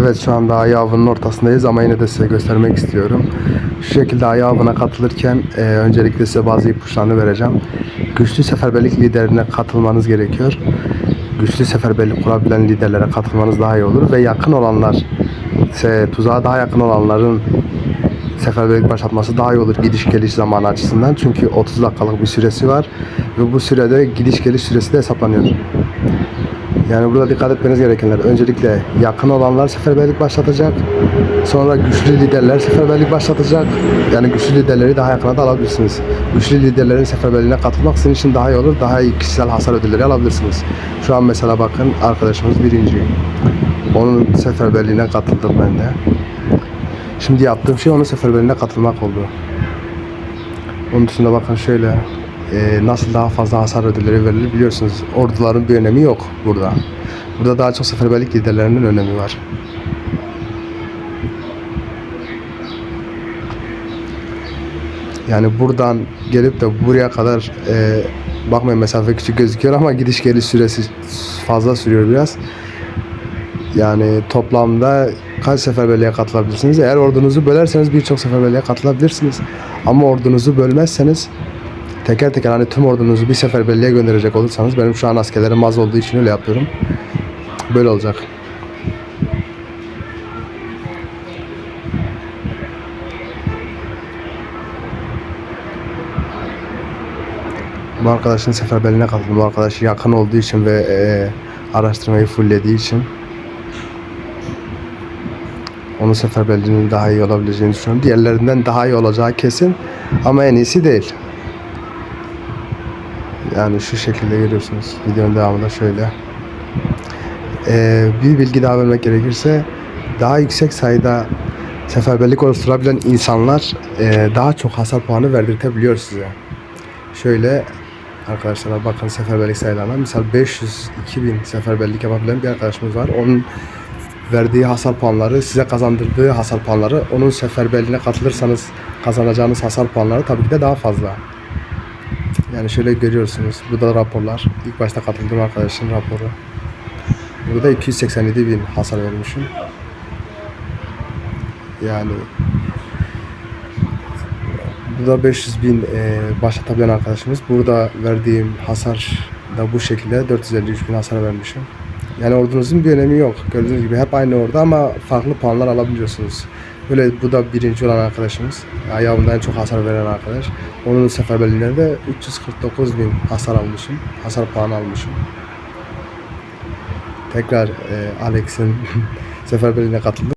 Evet şu anda ayı avının ortasındayız ama yine de size göstermek istiyorum. Şu şekilde ayı avına katılırken e, öncelikle size bazı ipuçlarını vereceğim. Güçlü seferberlik liderine katılmanız gerekiyor. Güçlü seferberlik kurabilen liderlere katılmanız daha iyi olur ve yakın olanlar, se, tuzağa daha yakın olanların seferberlik başlatması daha iyi olur gidiş geliş zamanı açısından. Çünkü 30 dakikalık bir süresi var ve bu sürede gidiş geliş süresi de hesaplanıyor. Yani burada dikkat etmeniz gerekenler öncelikle yakın olanlar seferberlik başlatacak. Sonra güçlü liderler seferberlik başlatacak. Yani güçlü liderleri daha yakına da alabilirsiniz. Güçlü liderlerin seferberliğine katılmak sizin için daha iyi olur. Daha iyi kişisel hasar ödülleri alabilirsiniz. Şu an mesela bakın arkadaşımız birinci. Onun seferberliğine katıldım ben de. Şimdi yaptığım şey onun seferberliğine katılmak oldu. Onun dışında bakın şöyle e, nasıl daha fazla hasar ödülleri verilir biliyorsunuz. Orduların bir önemi yok burada. Burada daha çok seferberlik liderlerinin önemi var. Yani buradan gelip de buraya kadar e, bakmayın mesafe küçük gözüküyor ama gidiş geliş süresi fazla sürüyor biraz. Yani toplamda kaç seferberliğe katılabilirsiniz? Eğer ordunuzu bölerseniz birçok seferberliğe katılabilirsiniz. Ama ordunuzu bölmezseniz teker teker hani tüm ordunuzu bir seferberliğe gönderecek olursanız benim şu an askerlerim az olduğu için öyle yapıyorum. Böyle olacak. Bu arkadaşın seferberliğine katıldım. Bu arkadaş yakın olduğu için ve e, araştırmayı fulllediği için onun seferberliğinin daha iyi olabileceğini düşünüyorum. Diğerlerinden daha iyi olacağı kesin ama en iyisi değil. Yani şu şekilde görüyorsunuz. Videonun devamında şöyle. Ee, bir bilgi daha vermek gerekirse daha yüksek sayıda seferberlik oluşturabilen insanlar e, daha çok hasar puanı verdirtebiliyor size. Şöyle arkadaşlar bakın seferberlik sayılarına. Misal 500 2000 seferberlik yapabilen bir arkadaşımız var. Onun verdiği hasar puanları, size kazandırdığı hasar puanları, onun seferberliğine katılırsanız kazanacağınız hasar puanları tabii ki de daha fazla. Yani şöyle görüyorsunuz. Burada raporlar. İlk başta katıldığım arkadaşın raporu. Burada 287 bin hasar vermişim. Yani burada 500 bin e, başlatabilen arkadaşımız. Burada verdiğim hasar da bu şekilde 453 bin hasar vermişim. Yani ordunuzun bir önemi yok. Gördüğünüz gibi hep aynı orada ama farklı puanlar alabiliyorsunuz. Böyle bu da birinci olan arkadaşımız. Ayağımda en çok hasar veren arkadaş. Onun seferberliğinde de 349 bin hasar almışım. Hasar puanı almışım. Tekrar e, Alex'in seferberliğine katıldım.